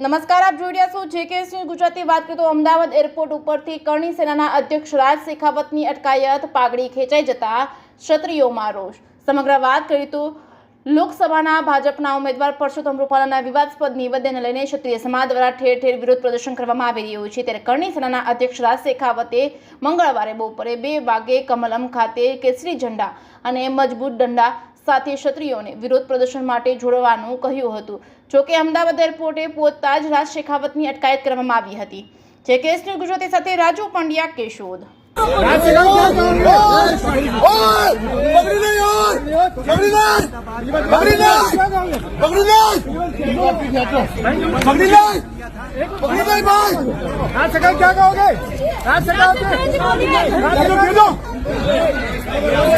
નમસ્કાર, આપ જોઈ રહ્યા છો જેકે ન્યૂઝ ગુજરાતી. વાત કરીએ તો અમદાવાદ એરપોર્ટ ઉપરથી કરણી સેનાના અધ્યક્ષ રાજ શેખાવતની અટકાયત, પાઘડી ખેંચાઈ જતા ક્ષત્રિયોમાં રોષ. સમગ્ર વાત કરીએ તો લોકસભાના ભાજપના ઉમેદવાર પરસોત્તમ રૂપાલાના વિવાદસ્પદ નિવેદનને લઈને ક્ષત્રિય સમાજ દ્વારા ઠેર ઠેર વિરોધ પ્રદર્શન કરવામાં આવી રહ્યું છે. ત્યારે કરણી સેનાના અધ્યક્ષ રાજ શેખાવતે મંગળવારે બપોરે બે વાગે કમલમ ખાતે કેસરી ઝંડા અને મજબૂત દંડા સાથે ક્ષત્રિયોને વિરોધ પ્રદર્શન માટે જોડવાનું કહ્યું હતું જોકે અમદાવાદ એરપોર્ટે પહોંચતા જ રાજ શેખાવતની અટકાયત કરવામાં આવી હતી જે કેસની ગુજરાતી સાથે રાજુ પંડ્યા કેશોદ પકડી લે યાર પકડી લે પકડી લે પકડી લે પકડી લે પકડી લે ભાઈ राज सरकार क्या कहोगे राज सरकार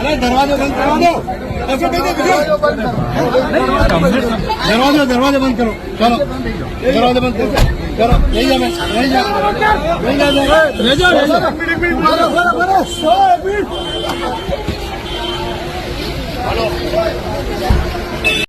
અરે દરવાજો બંધ કરવા દો. દરવાજો દરવાજો બંધ કરો. ચલો દરવાજો બંધ કરો. ચલો લઈ જાવ લઈ જાવ લઈ જાવ લઈ જાવ